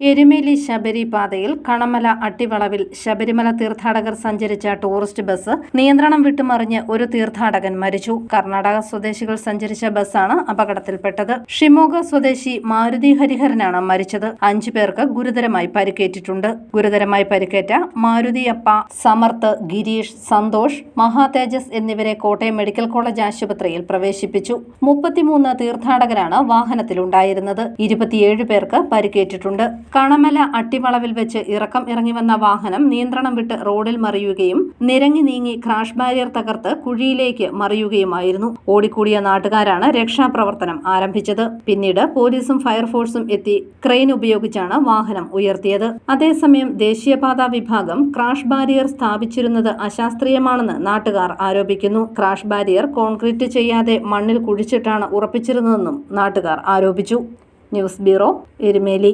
എരുമേലി ശബരി പാതയിൽ കണമല അട്ടിവളവിൽ ശബരിമല തീർത്ഥാടകർ സഞ്ചരിച്ച ടൂറിസ്റ്റ് ബസ് നിയന്ത്രണം വിട്ടുമറിഞ്ഞ് ഒരു തീർത്ഥാടകൻ മരിച്ചു. കർണാടക സ്വദേശികൾ സഞ്ചരിച്ച ബസ്സാണ് അപകടത്തിൽപ്പെട്ടത്. ഷിമോഗ സ്വദേശി മാരുതി ഹരിഹരനാണ് മരിച്ചത്. അഞ്ചു പേർക്ക് ഗുരുതരമായി പരിക്കേറ്റിട്ടുണ്ട്. ഗുരുതരമായി പരിക്കേറ്റ മാരുതിയപ്പ സമർത്ത് ഗിരീഷ് സന്തോഷ് മഹാതേജസ് എന്നിവരെ കോട്ടയം മെഡിക്കൽ കോളേജ് ആശുപത്രിയിൽ പ്രവേശിപ്പിച്ചു. മുപ്പത്തിമൂന്ന് തീർത്ഥാടകരാണ് വാഹനത്തിലുണ്ടായിരുന്നത്. ഇരുപത്തിയേഴ് പേർക്ക് പരിക്കേറ്റിട്ടുണ്ട്. കണമല അട്ടിവളവിൽ വെച്ച് ഇറക്കം ഇറങ്ങി വന്ന വാഹനം നിയന്ത്രണം വിട്ട് റോഡിൽ മറിയുകയും നിരങ്ങി നീങ്ങി ക്രാഷ് ബാരിയർ തകർത്ത് കുഴിയിലേക്ക് മറിയുകയുമായിരുന്നു. ഓടിക്കൂടിയ നാട്ടുകാരാണ് രക്ഷാപ്രവർത്തനം ആരംഭിച്ചത്. പിന്നീട് പോലീസും ഫയർഫോഴ്സും എത്തി ക്രെയിൻ ഉപയോഗിച്ചാണ് വാഹനം ഉയർത്തിയത്. അതേസമയം ദേശീയപാതാ വിഭാഗം ക്രാഷ് ബാരിയർ സ്ഥാപിച്ചിരുന്നത് അശാസ്ത്രീയമാണെന്ന് നാട്ടുകാർ ആരോപിക്കുന്നു. ക്രാഷ് ബാരിയർ കോൺക്രീറ്റ് ചെയ്യാതെ മണ്ണിൽ കുഴിച്ചിട്ടാണ് ഉറപ്പിച്ചിരുന്നതെന്നും നാട്ടുകാർ ആരോപിച്ചു. News bureau Erumeli.